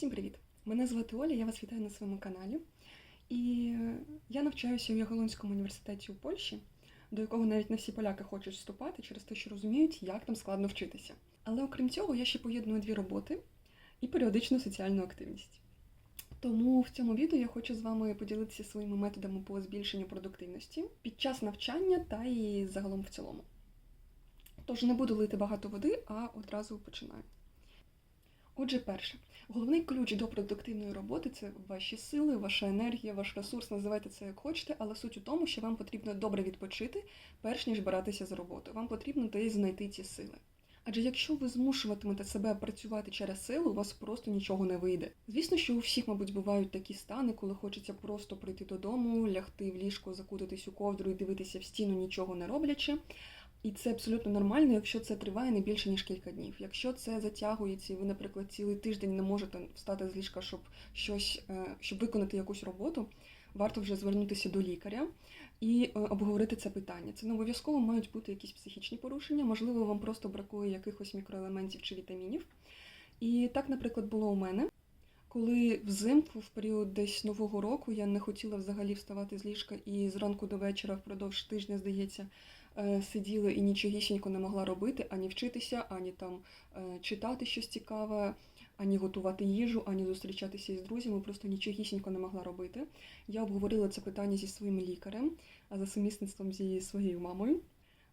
Всім привіт! Мене звати Оля, я вас вітаю на своєму каналі. І я навчаюся в Ягелонському університеті у Польщі, до якого навіть не всі поляки хочуть вступати через те, що розуміють, як там складно вчитися. Але окрім цього, я ще поєдную дві роботи і періодичну соціальну активність. Тому в цьому відео я хочу з вами поділитися своїми методами по збільшенню продуктивності під час навчання та і загалом в цілому. Тож не буду лити багато води, а одразу починаю. Отже, перше, головний ключ до продуктивної роботи це ваші сили, ваша енергія, ваш ресурс, називайте це як хочете, але суть у тому, що вам потрібно добре відпочити, перш ніж братися за роботу. Вам потрібно десь знайти ці сили. Адже якщо ви змушуватимете себе працювати через силу, у вас просто нічого не вийде. Звісно, що у всіх, мабуть, бувають такі стани, коли хочеться просто прийти додому, лягти в ліжко, закутатись у ковдру і дивитися в стіну, нічого не роблячи. І це абсолютно нормально, якщо це триває не більше ніж кілька днів. Якщо це затягується, і ви, наприклад, цілий тиждень не можете встати з ліжка, щоб щось, е, щоб виконати якусь роботу, варто вже звернутися до лікаря і е, обговорити це питання. Це не обов'язково мають бути якісь психічні порушення, можливо, вам просто бракує якихось мікроелементів чи вітамінів. І так, наприклад, було у мене. Коли взимку, в період десь нового року, я не хотіла взагалі вставати з ліжка і зранку до вечора впродовж тижня, здається, сиділа і нічогісінько не могла робити, ані вчитися, ані там е, читати щось цікаве, ані готувати їжу, ані зустрічатися із друзями, просто нічогісінько не могла робити. Я обговорила це питання зі своїм лікарем, а за сумісництвом зі своєю мамою.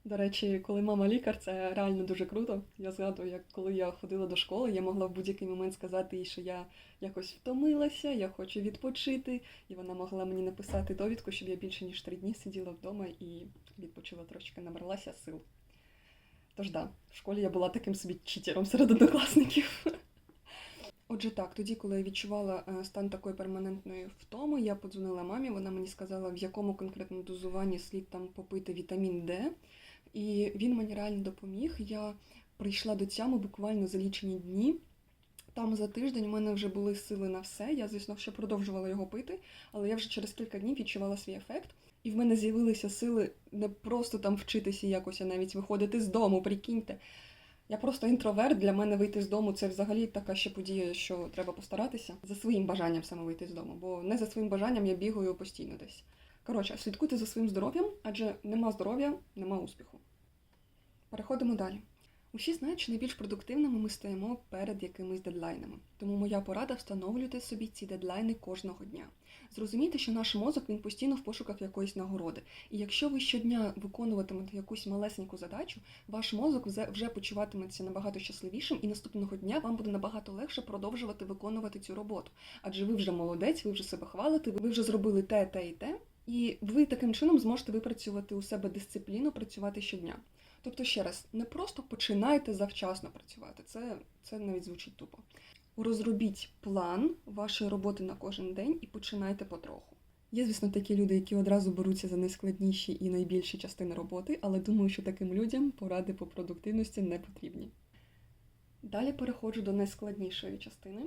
До речі, коли мама лікар, це реально дуже круто. Я згадую, як коли я ходила до школи, я могла в будь-який момент сказати їй, що я якось втомилася, я хочу відпочити, і вона могла мені написати довідку, щоб я більше ніж три дні сиділа вдома і відпочила трошки, набралася сил. Тож да, в школі я була таким собі читером серед однокласників. Отже, так, тоді, коли я відчувала е, стан такої перманентної втоми, я подзвонила мамі, вона мені сказала, в якому конкретно дозуванні слід там попити вітамін Д. І він мені реально допоміг. Я прийшла до тями буквально за лічені дні. Там за тиждень у мене вже були сили на все. Я, звісно, ще продовжувала його пити, але я вже через кілька днів відчувала свій ефект. І в мене з'явилися сили не просто там вчитися якось, а навіть виходити з дому, прикиньте. Я просто інтроверт. Для мене вийти з дому це взагалі така ще подія, що треба постаратися за своїм бажанням саме вийти з дому, бо не за своїм бажанням я бігаю постійно десь. Коротше, слідкуйте за своїм здоров'ям, адже нема здоров'я, нема успіху. Переходимо далі. Усі знають, що найбільш продуктивними ми стаємо перед якимись дедлайнами. Тому моя порада встановлюйте собі ці дедлайни кожного дня. Зрозумійте, що наш мозок він постійно в пошуках якоїсь нагороди. І якщо ви щодня виконуватимете якусь малесеньку задачу, ваш мозок вже, вже почуватиметься набагато щасливішим, і наступного дня вам буде набагато легше продовжувати виконувати цю роботу. Адже ви вже молодець, ви вже себе хвалите, ви вже зробили те, те і те. І ви таким чином зможете випрацювати у себе дисципліну, працювати щодня. Тобто, ще раз, не просто починайте завчасно працювати, це, це навіть звучить тупо. Розробіть план вашої роботи на кожен день і починайте потроху. Є, звісно, такі люди, які одразу беруться за найскладніші і найбільші частини роботи, але думаю, що таким людям поради по продуктивності не потрібні. Далі переходжу до найскладнішої частини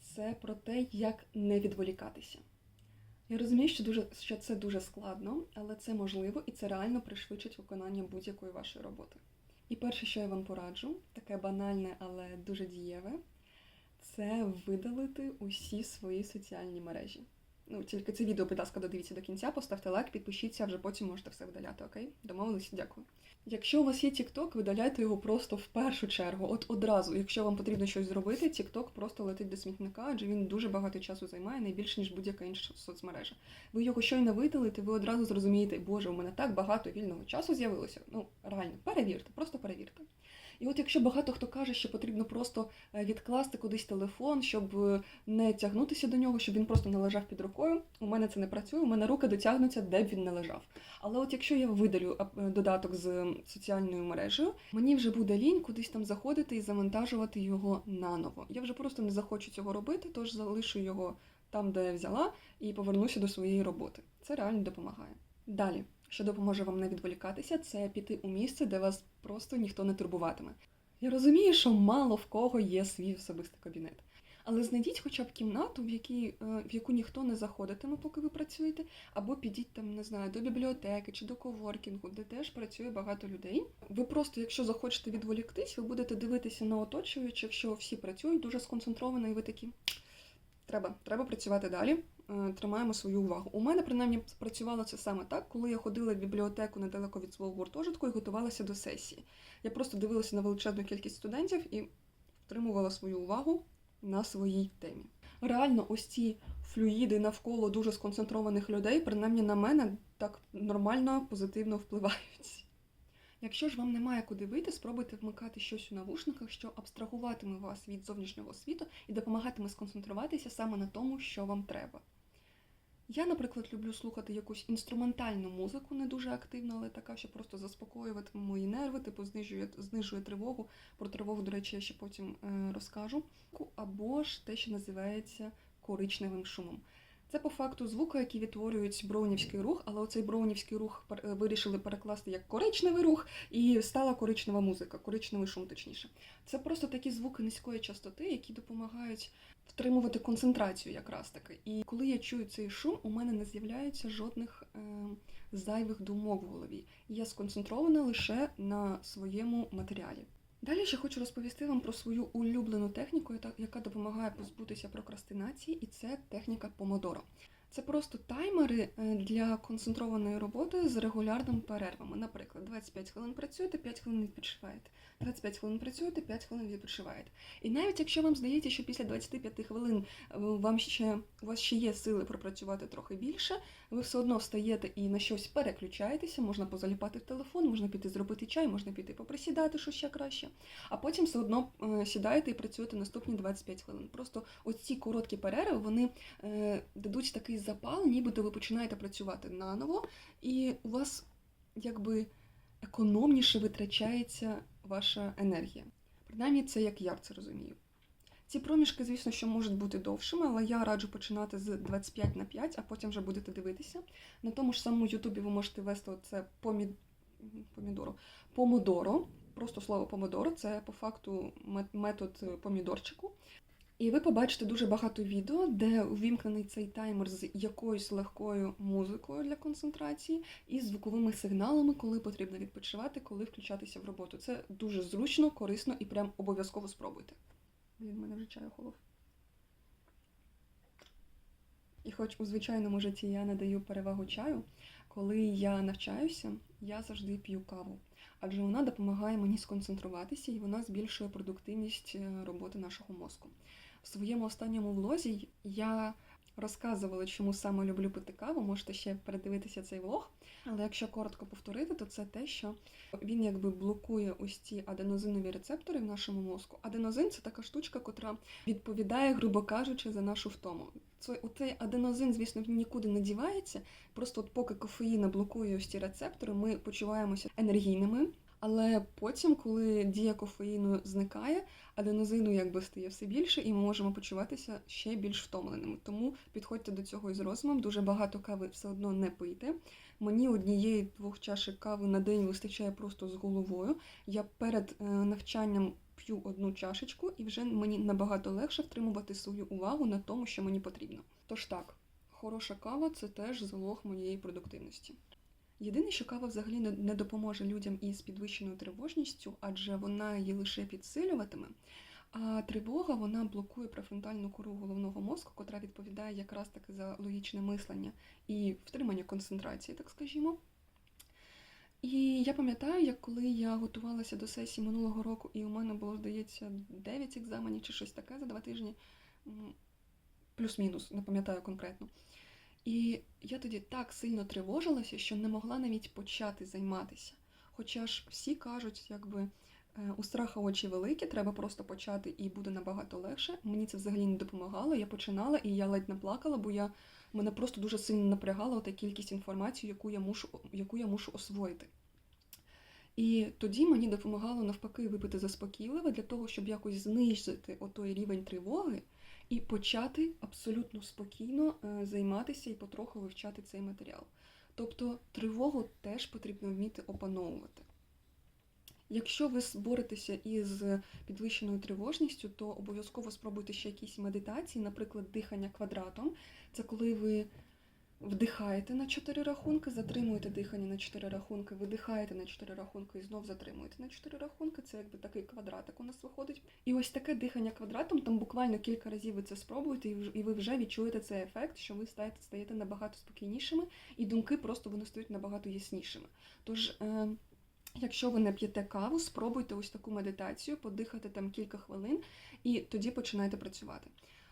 це про те, як не відволікатися. Я розумію, що дуже що це дуже складно, але це можливо і це реально пришвидшить виконання будь-якої вашої роботи. І перше, що я вам пораджу, таке банальне, але дуже дієве, це видалити усі свої соціальні мережі. Ну, тільки це відео, будь ласка, додивіться до кінця, поставте лайк, підпишіться, а вже потім можете все видаляти, окей? Домовилися, дякую. Якщо у вас є TikTok, видаляйте його просто в першу чергу, от одразу. Якщо вам потрібно щось зробити, TikTok просто летить до смітника, адже він дуже багато часу займає, найбільше, ніж будь-яка інша соцмережа. Ви його щойно видалите, ви одразу зрозумієте, боже, у мене так багато вільного часу з'явилося. Ну, реально, перевірте, просто перевірте. І от якщо багато хто каже, що потрібно просто е, відкласти кудись телефон, щоб е, не тягнутися до нього, щоб він просто не лежав під рукою, у мене це не працює, у мене руки дотягнуться, де б він не лежав. Але от якщо я видалю е, додаток з соціальною мережею, мені вже буде лінь кудись там заходити і завантажувати його наново. Я вже просто не захочу цього робити, тож залишу його там, де я взяла, і повернуся до своєї роботи. Це реально допомагає. Далі що допоможе вам не відволікатися, це піти у місце, де вас просто ніхто не турбуватиме. Я розумію, що мало в кого є свій особистий кабінет. Але знайдіть хоча б кімнату, в, якій, е, в яку ніхто не заходитиме, поки ви працюєте, або підіть там, не знаю, до бібліотеки чи до коворкінгу, де теж працює багато людей. Ви просто, якщо захочете відволіктись, ви будете дивитися на оточуючих, що всі працюють дуже сконцентровано, і ви такі. Треба, треба працювати далі. Е, Тримаємо свою увагу. У мене принаймні працювало це саме так, коли я ходила в бібліотеку недалеко від свого гуртожитку і готувалася до сесії. Я просто дивилася на величезну кількість студентів і втримувала свою увагу на своїй темі. Реально, ось ці флюїди навколо дуже сконцентрованих людей, принаймні на мене так нормально, позитивно впливають. Якщо ж вам немає куди вийти, спробуйте вмикати щось у навушниках, що абстрагуватиме вас від зовнішнього світу і допомагатиме сконцентруватися саме на тому, що вам треба. Я, наприклад, люблю слухати якусь інструментальну музику, не дуже активну, але така, що просто заспокоюватиме мої нерви, типу знижує, знижує тривогу. Про тривогу, до речі, я ще потім е, розкажу. Або ж те, що називається коричневим шумом. Це по факту звуки, які відтворюють броунівський рух, але оцей броунівський рух е, вирішили перекласти як коричневий рух, і стала коричнева музика, коричневий шум, точніше. Це просто такі звуки низької частоти, які допомагають втримувати концентрацію якраз таки. І коли я чую цей шум, у мене не з'являється жодних е, зайвих думок в голові. Я сконцентрована лише на своєму матеріалі. Далі ще хочу розповісти вам про свою улюблену техніку, яка- допомагає позбутися прокрастинації, і це техніка помодоро. Це просто таймери е, для концентрованої роботи з регулярними перервами. Наприклад, 25 хвилин працюєте, 5 хвилин відпочиваєте. 25 хвилин працюєте, 5 хвилин відпочиваєте. І навіть якщо вам здається, що після 25 хвилин е, вам ще у вас ще є сили пропрацювати трохи більше, ви все одно встаєте і на щось переключаєтеся, можна позаліпати в телефон, можна піти зробити чай, можна піти поприсідати, що ще краще. А потім все одно е, сідаєте і працюєте наступні 25 хвилин. Просто оці короткі перерви вони е, дадуть такий запал, нібито ви починаєте працювати наново, і у вас якби економніше витрачається ваша енергія. Принаймні, це як я це розумію. Ці проміжки, звісно, що можуть бути довшими, але я раджу починати з 25 на 5, а потім вже будете дивитися. На тому ж самому Ютубі ви можете ввести це помід... помідоро. помодоро. Просто слово помодоро це по факту метод помідорчику. І ви побачите дуже багато відео, де увімкнений цей таймер з якоюсь легкою музикою для концентрації і звуковими сигналами, коли потрібно відпочивати, коли включатися в роботу. Це дуже зручно, корисно і прям обов'язково спробуйте. Блін, в мене вже чай охолов. І хоч у звичайному житті я надаю перевагу чаю, коли я навчаюся, я завжди п'ю каву, адже вона допомагає мені сконцентруватися і вона збільшує продуктивність е, роботи нашого мозку. В своєму останньому влозі я розказувала, чому саме люблю пити каву. Можете ще передивитися цей влог. Але якщо коротко повторити, то це те, що він якби блокує ось ці аденозинові рецептори в нашому мозку. Аденозин це така штучка, котра відповідає, грубо кажучи, за нашу втому. Це оцей аденозин, звісно, нікуди не дівається. Просто от поки кофеїн блокує ось ці рецептори, ми почуваємося енергійними. Але потім, коли дія кофеїну зникає, аденозину якби стає все більше, і ми можемо почуватися ще більш втомленими. Тому підходьте до цього із розумом. Дуже багато кави все одно не пийте. Мені однієї двох чашек кави на день вистачає просто з головою. Я перед е, навчанням п'ю одну чашечку, і вже мені набагато легше втримувати свою увагу на тому, що мені потрібно. Тож так, хороша кава це теж залог моєї продуктивності. Єдине, що кава взагалі не- допоможе людям із підвищеною тривожністю, адже вона її лише підсилюватиме. А тривога вона блокує префронтальну кору головного мозку, котра відповідає якраз таки за логічне мислення і втримання концентрації, так скажімо. І я пам'ятаю, як коли я готувалася до сесії минулого року, і у мене було, здається, 9 екзаменів чи щось таке за два тижні, плюс-мінус, не пам'ятаю конкретно. І я тоді так сильно тривожилася, що не могла навіть почати займатися. Хоча ж всі кажуть, якби е, у страха очі великі, треба просто почати і буде набагато легше. Мені це взагалі не допомагало. Я починала і я ледь не плакала, бо я мене просто дуже сильно напрягала та кількість інформації, яку я мушу, яку я мушу освоїти. І тоді мені допомагало навпаки випити заспокійливе для того, щоб якось знизити отой рівень тривоги і почати абсолютно спокійно е, займатися і потроху вивчати цей матеріал. Тобто тривогу теж потрібно вміти опановувати. Якщо ви боретеся із підвищеною тривожністю, то обов'язково спробуйте ще якісь медитації, наприклад, дихання квадратом. Це коли ви вдихаєте на 4 рахунки, затримуєте дихання на 4 рахунки, видихаєте на 4 рахунки і знов затримуєте на 4 рахунки. Це якби такий квадратик у нас виходить. І ось таке дихання квадратом, там буквально кілька разів ви це спробуєте, і ви вже відчуєте цей ефект, що ви стаєте, стаєте набагато спокійнішими, і думки просто вони стають набагато яснішими. Тож. Е- Якщо ви не п'єте каву, спробуйте ось таку медитацію, подихати там кілька хвилин і тоді починайте працювати.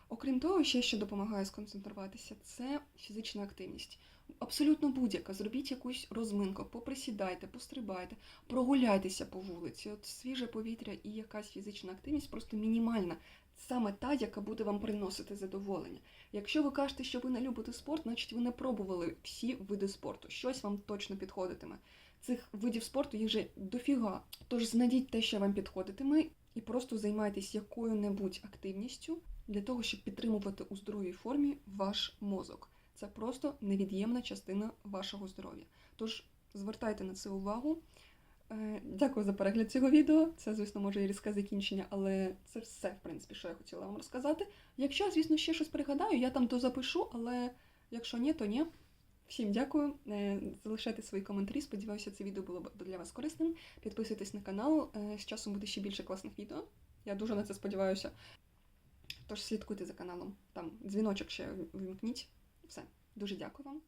Окрім того, ще що допомагає сконцентруватися, це фізична активність. Абсолютно будь-яка. Зробіть якусь розминку, поприсідайте, пострибайте, прогуляйтеся по вулиці. От свіже повітря і якась фізична активність просто мінімальна. Саме та, яка буде вам приносити задоволення. Якщо ви кажете, що ви не любите спорт, значить ви не пробували всі види спорту. Щось вам точно підходитиме. Цих видів спорту їх вже дофіга. Тож знайдіть те, що вам підходитиме, і просто займайтесь якою-небудь активністю для того, щоб підтримувати у здоровій формі ваш мозок. Це просто невід'ємна частина вашого здоров'я. Тож звертайте на це увагу. Е, Дякую за перегляд цього відео. Це, звісно, може і різке закінчення, але це все, в принципі, що я хотіла вам розказати. Якщо, звісно, ще щось пригадаю, я там то запишу, але якщо ні, то ні. Всім дякую. Е, Залишайте свої коментарі. Сподіваюся, це відео було для вас корисним. Підписуйтесь на канал. Е, З часом буде ще більше класних відео. Я дуже на це сподіваюся. Тож слідкуйте за каналом. Там дзвіночок ще вимкніть. Все. Дуже дякую вам.